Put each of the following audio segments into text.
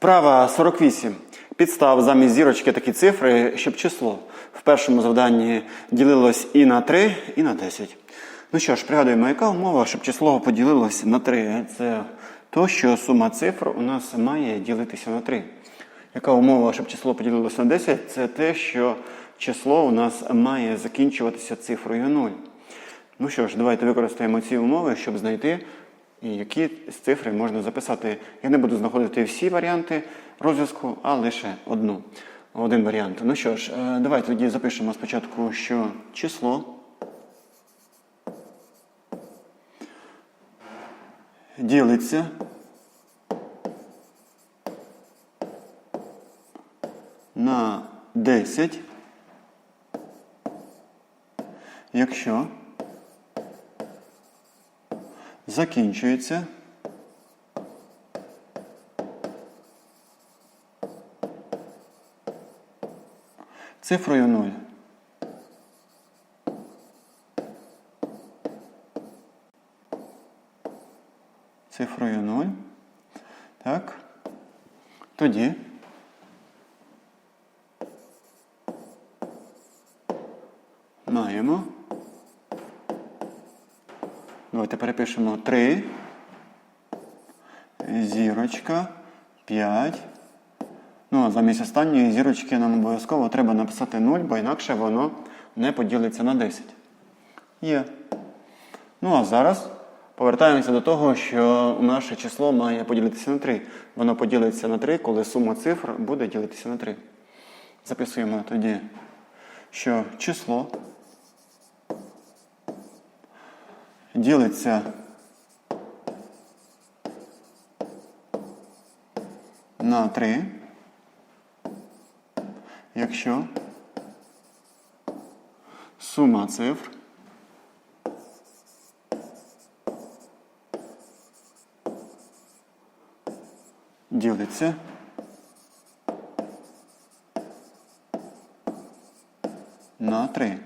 Вправа 48. Підстав замість зірочки такі цифри, щоб число в першому завданні ділилось і на 3, і на 10. Ну що ж, пригадуємо, яка умова, щоб число поділилось на 3? Це то, що сума цифр у нас має ділитися на 3. Яка умова, щоб число поділилося на 10? Це те, що число у нас має закінчуватися цифрою 0. Ну що ж, давайте використаємо ці умови, щоб знайти, які з цифри можна записати. Я не буду знаходити всі варіанти розв'язку, а лише одну. Один варіант. Ну що ж, е, давайте тоді запишемо спочатку, що число ділиться на 10, якщо закінчується цифрою 0. Цифрою 0. Так. Тоді маємо. Давайте перепишемо 3, зірочка, 5. Ну, а замість останньої зірочки нам обов'язково треба написати 0, бо інакше воно не поділиться на 10. Є. Ну, а зараз повертаємося до того, що наше число має поділитися на 3. Воно поділиться на 3, коли сума цифр буде ділитися на 3. Записуємо тоді, що число ділиться на 3, якщо сума цифр ділиться на 3.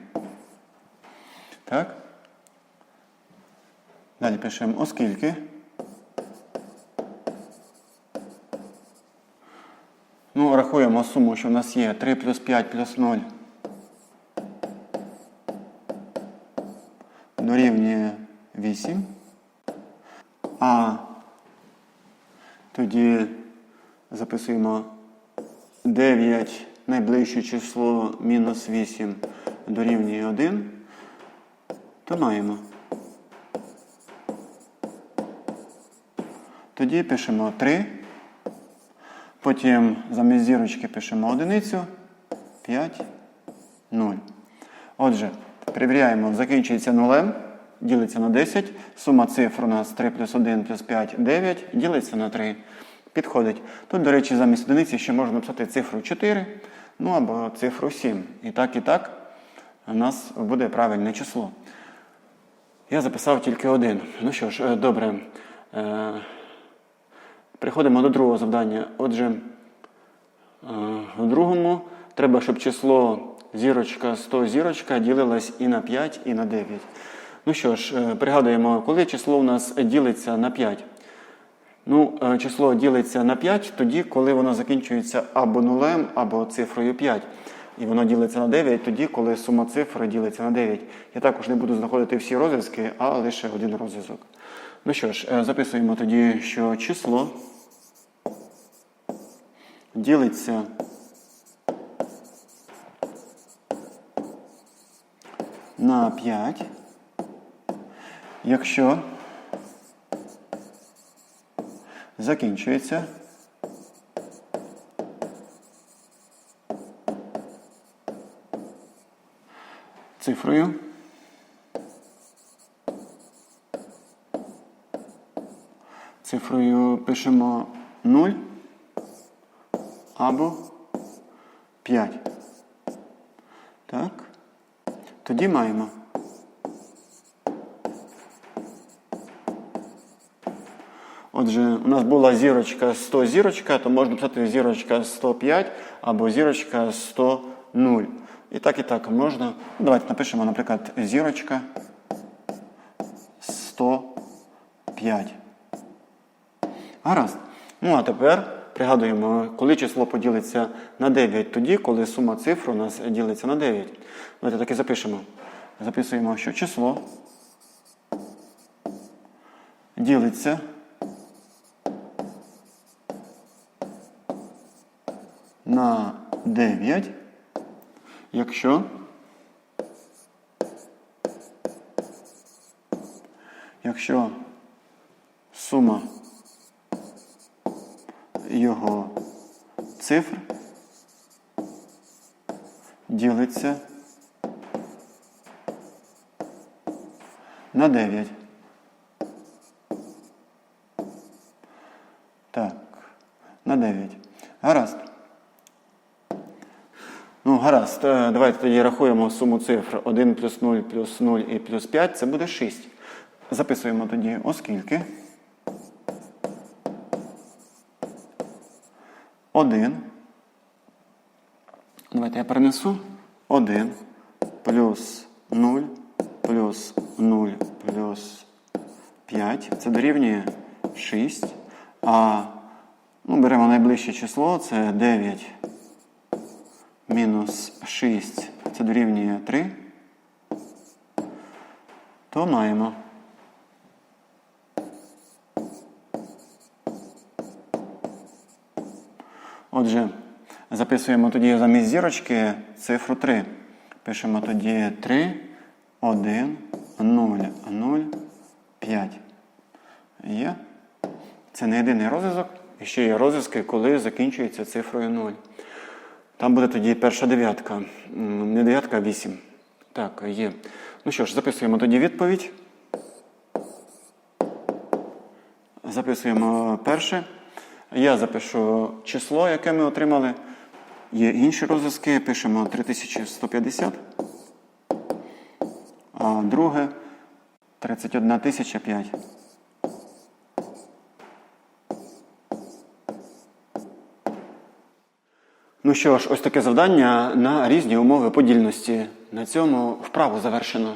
Так? Далі пишемо оскільки. Ну, рахуємо суму, що в нас є 3 плюс 5 плюс 0. Дорівнює 8. А тоді записуємо 9 найближче число мінус 8 дорівнює 1. То маємо. Тоді пишемо 3. Потім замість зірочки пишемо одиницю. 5, 0. Отже, перевіряємо, закінчується нулем, ділиться на 10. Сума цифр у нас 3 плюс 1 плюс 5 9, ділиться на 3. Підходить. Тут, до речі, замість одиниці ще можна написати цифру 4, ну або цифру 7. І так, і так у нас буде правильне число. Я записав тільки один. Ну що ж, е, добре. Переходимо до другого завдання. Отже, е, в другому треба, щоб число зірочка 100 зірочка ділилось і на 5, і на 9. Ну що ж, е, пригадуємо, коли число у нас ділиться на 5. Ну, е, число ділиться на 5 тоді, коли воно закінчується або нулем, або цифрою 5. І воно ділиться на 9 тоді, коли сума цифр ділиться на 9. Я також не буду знаходити всі розв'язки, а лише один розв'язок. Ну що ж, е, записуємо тоді, що число ділиться на 5, якщо закінчується цифрою цифрою пишемо 0 або 5. Так. Тоді маємо. Отже, у нас була зірочка 100 зірочка, то можна писати зірочка 105 або зірочка 100 0. І так, і так можна. Давайте напишемо, наприклад, зірочка 105. Гаразд. Ну, а тепер пригадуємо, коли число поділиться на 9, тоді, коли сума цифр у нас ділиться на 9. Давайте так і запишемо. Записуємо, що число ділиться на 9, якщо якщо сума його цифр ділиться на 9. Так, на 9. Гаразд. Ну, гаразд. Е, Давайте тоді рахуємо суму цифр 1 плюс 0 плюс 0 і плюс 5. Це буде 6. Записуємо тоді, оскільки. 1. Давайте я перенесу. 1 плюс 0 плюс 0 плюс 5. Це дорівнює 6. А ну, беремо найближче число, це 9 мінус 6. Це дорівнює 3. То маємо. Отже, записуємо тоді замість зірочки цифру 3. Пишемо тоді 3, 1, 0, 0, 5. Є. Це не єдиний розв'язок. І ще є розв'язки, коли закінчується цифрою 0. Там буде тоді перша дев'ятка. Не дев'ятка, а 8. Так, є. Ну що ж, записуємо тоді відповідь. Записуємо перше. Я запишу число, яке ми отримали. Є інші розв'язки. Пишемо 3150. А друге 31 тисяча 5. Ну що ж, ось таке завдання на різні умови подільності. На цьому вправу завершено.